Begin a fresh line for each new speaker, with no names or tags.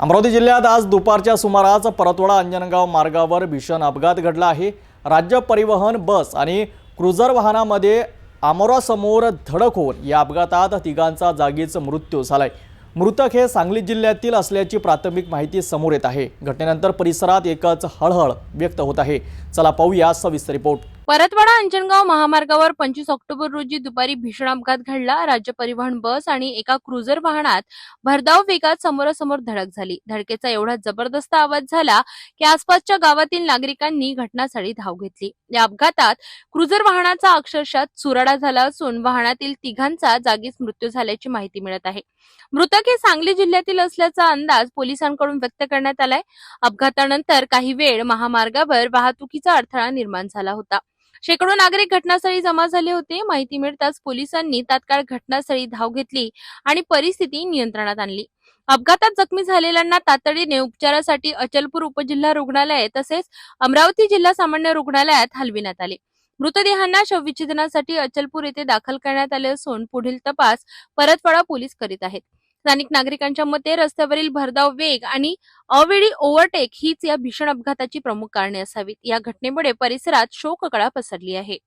अमरावती जिल्ह्यात आज दुपारच्या सुमारास परतवाडा अंजनगाव मार्गावर भीषण अपघात घडला आहे. राज्य परिवहन बस आणि क्रुझर वाहनामध्ये आमोरासमोर धडक होऊन या अपघातात तिघांचा जागीच मृत्यू झालाय. मृतक हे सांगली जिल्ह्यातील असल्याची प्राथमिक माहिती समोर येत आहे. घटनेनंतर परिसरात एकच हळहळ व्यक्त होत आहे. चला पाहूया सविस्तर रिपोर्ट.
परतवाडा अंजनगाव महामार्गावर पंचवीस ऑक्टोबर रोजी दुपारी भीषण अपघात घडला. राज्य परिवहन बस आणि एका क्रुझर वाहनात भरधाव वेगात समोरासमोर धडक झाली. धडकेचा एवढा जबरदस्त आवाज झाला की आसपासच्या गावातील नागरिकांनी घटनास्थळी धाव घेतली. या अपघातात क्रुझर वाहनाचा अक्षरशः चुराडा झाला असून वाहनातील तिघांचा जागीच मृत्यू झाल्याची माहिती मिळत आहे. मृतक हे सांगली जिल्ह्यातील असल्याचा अंदाज पोलिसांकडून व्यक्त करण्यात आलाय. अपघातानंतर काही वेळ महामार्गावर वाहतुकीचा अडथळा निर्माण झाला होता. शेकडो नागरिक घटनास्थळी जमा झाले होते. माहिती मिळताच पोलिसांनी तात्काळ घटनास्थळी धाव घेतली आणि परिस्थिती नियंत्रणात आणली. अपघातात जखमी झालेल्यांना तातडीने उपचारासाठी अचलपूर उपजिल्हा रुग्णालय तसेच अमरावती जिल्हा सामान्य रुग्णालयात हलविण्यात आले. मृतदेहांना शवविच्छेदनासाठी अचलपूर येथे दाखल करण्यात आले असून पुढील तपास परतवाडा पोलीस करीत आहेत. स्थानिक नागरिकांच्या मते रस्त्यावरील भरधाव वेग आणि अवेळी ओव्हरटेक हीच या भीषण अपघाताची प्रमुख कारणे असावीत. या घटनेमुळे परिसरात शोककळा पसरली आहे.